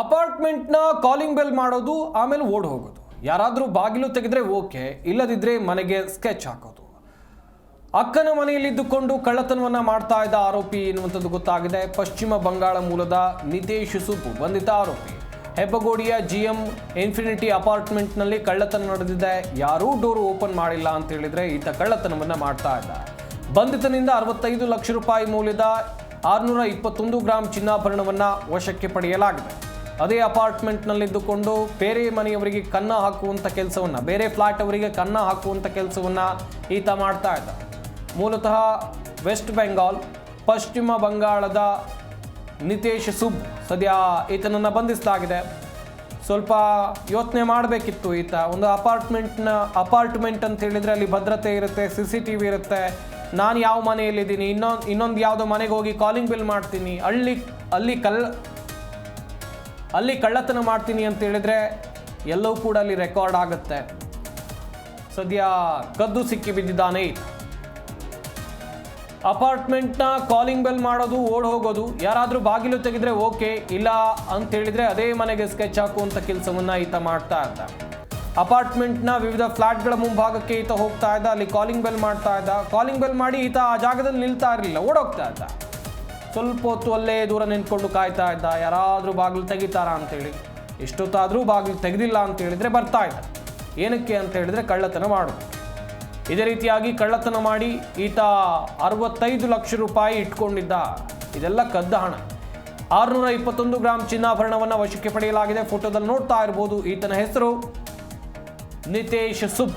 ಅಪಾರ್ಟ್ಮೆಂಟ್ನ calling bell ಮಾಡೋದು ಆಮೇಲೆ ಓಡ್ ಹೋಗೋದು. ಯಾರಾದರೂ ಬಾಗಿಲು ತೆಗೆದ್ರೆ ಓಕೆ, ಇಲ್ಲದಿದ್ರೆ ಮನೆಗೆ ಸ್ಕೆಚ್ ಹಾಕೋದು. ಅಕ್ಕನ ಮನೆಯಲ್ಲಿದ್ದುಕೊಂಡು ಕಳ್ಳತನವನ್ನು ಮಾಡ್ತಾ ಇದ್ದ ಆರೋಪಿ ಎನ್ನುವಂಥದ್ದು ಗೊತ್ತಾಗಿದೆ. ಪಶ್ಚಿಮ ಬಂಗಾಳ ಮೂಲದ ನಿತೇಶ್ ಸುಪು ಬಂಧಿತ ಆರೋಪಿ. ಹೆಬ್ಬಗೋಡಿಯ ಜಿ ಎಂ ಇನ್ಫಿನಿಟಿ ಅಪಾರ್ಟ್ಮೆಂಟ್ನಲ್ಲಿ ಕಳ್ಳತನ ನಡೆದಿದೆ. ಯಾರೂ ಡೋರ್ ಓಪನ್ ಮಾಡಿಲ್ಲ ಅಂತ ಹೇಳಿದರೆ ಈತ ಕಳ್ಳತನವನ್ನು ಮಾಡ್ತಾ ಇದ್ದ. ಬಂಧಿತನಿಂದ ಅರವತ್ತೈದು ಲಕ್ಷ ರೂಪಾಯಿ ಮೌಲ್ಯದ ಆರುನೂರ ಇಪ್ಪತ್ತೊಂದು ಗ್ರಾಂ ಚಿನ್ನಾಭರಣವನ್ನು ವಶಕ್ಕೆ ಪಡೆಯಲಾಗಿದೆ. ಅದೇ ಅಪಾರ್ಟ್ಮೆಂಟ್ನಲ್ಲಿದ್ದುಕೊಂಡು ಬೇರೆ ಮನೆಯವರಿಗೆ ಕನ್ನ ಹಾಕುವಂಥ ಕೆಲಸವನ್ನ, ಬೇರೆ ಫ್ಲಾಟ್ ಅವರಿಗೆ ಕನ್ನ ಹಾಕುವಂಥ ಕೆಲಸವನ್ನ ಈತ ಮಾಡ್ತಾ ಇದ್ದ. ಮೂಲತಃ ವೆಸ್ಟ್ ಬೆಂಗಾಲ್ ಪಶ್ಚಿಮ ಬಂಗಾಳದ ನಿತೇಶ್ ಸುಬ್ ಸದ್ಯ ಈತನನ್ನು ಬಂಧಿಸಲಾಗಿದೆ ಸ್ವಲ್ಪ ಯೋಚನೆ ಮಾಡಬೇಕಿತ್ತು ಈತ. ಒಂದು ಅಪಾರ್ಟ್ಮೆಂಟ್ನ, ಅಪಾರ್ಟ್ಮೆಂಟ್ ಅಂತ ಹೇಳಿದರೆ ಅಲ್ಲಿ ಭದ್ರತೆ ಇರುತ್ತೆ ಸಿ ಸಿ ಟಿ ವಿ ಇರುತ್ತೆ. ನಾನು ಯಾವ ಮನೆಯಲ್ಲಿದ್ದೀನಿ, ಇನ್ನೊಂದು ಇನ್ನೊಂದು ಯಾವುದೋ ಮನೆಗೆ ಹೋಗಿ ಕಾಲಿಂಗ್ ಬಿಲ್ ಮಾಡ್ತೀನಿ. ಅಲ್ಲಿ ಅಲ್ಲಿ ಕಲ್ ಅಲ್ಲಿ ಕಳ್ಳತನ ಮಾಡ್ತೀನಿ ಅಂತ ಹೇಳಿದ್ರೆ ಎಲ್ಲವೂ ಕೂಡ ಅಲ್ಲಿ ರೆಕಾರ್ಡ್ ಆಗುತ್ತೆ. ಸದ್ಯ ಕದ್ದು ಸಿಕ್ಕಿ ಬಿದ್ದಿದ್ದಾನೆ. ಅಪಾರ್ಟ್ಮೆಂಟ್ನ ಕಾಲಿಂಗ್ ಬೆಲ್ ಮಾಡೋದು, ಓಡ್ ಹೋಗೋದು, ಯಾರಾದರೂ ಬಾಗಿಲು ತೆಗೆದ್ರೆ ಓಕೆ, ಇಲ್ಲ ಅಂತ ಹೇಳಿದ್ರೆ ಅದೇ ಮನೆಗೆ ಸ್ಕೆಚ್ ಹಾಕುವಂಥ ಕೆಲಸವನ್ನ ಈತ ಮಾಡ್ತಾ ಇದ್ದ. ಅಪಾರ್ಟ್ಮೆಂಟ್ನ ವಿವಿಧ ಫ್ಲಾಟ್ಗಳ ಮುಂಭಾಗಕ್ಕೆ ಈತ ಹೋಗ್ತಾ ಇದ್ದ, ಅಲ್ಲಿ ಕಾಲಿಂಗ್ ಬೆಲ್ ಮಾಡ್ತಾ ಇದ್ದ. ಕಾಲಿಂಗ್ ಬೆಲ್ ಮಾಡಿ ಈತ ಆ ಜಾಗದಲ್ಲಿ ನಿಲ್ತಾ ಇರಲಿಲ್ಲ, ಓಡೋಗ್ತಾ ಇದ್ದ. ಸ್ವಲ್ಪ ಹೊತ್ತು ಅಲ್ಲೇ ದೂರ ನಿಂತ್ಕೊಂಡು ಕಾಯ್ತಾ ಇದ್ದ. ಯಾರಾದರೂ ಬಾಗಿಲು ತೆಗಿತಾರಾ ಅಂತೇಳಿ ಎಷ್ಟೊತ್ತಾದರೂ ಬಾಗಿಲು ತೆಗೆದಿಲ್ಲ ಅಂತ ಹೇಳಿದರೆ ಬರ್ತಾ ಇದ್ದ ಏನಕ್ಕೆ ಅಂತ ಹೇಳಿದರೆ ಕಳ್ಳತನ ಮಾಡು. ಇದೇ ರೀತಿಯಾಗಿ ಕಳ್ಳತನ ಮಾಡಿ ಈತ ಅರವತ್ತೈದು ಲಕ್ಷ ರೂಪಾಯಿ ಇಟ್ಕೊಂಡಿದ್ದ. ಇದೆಲ್ಲ ಕದ್ದ ಹಣ. ಆರುನೂರ ಇಪ್ಪತ್ತೊಂದು ಗ್ರಾಮ್ ಚಿನ್ನಾಭರಣವನ್ನು ವಶಕ್ಕೆ ಪಡೆಯಲಾಗಿದೆ. ಫೋಟೋದಲ್ಲಿ ನೋಡ್ತಾ ಇರ್ಬೋದು ಈತನ ಹೆಸರು ನಿತೇಶ್ ಸುಬ್.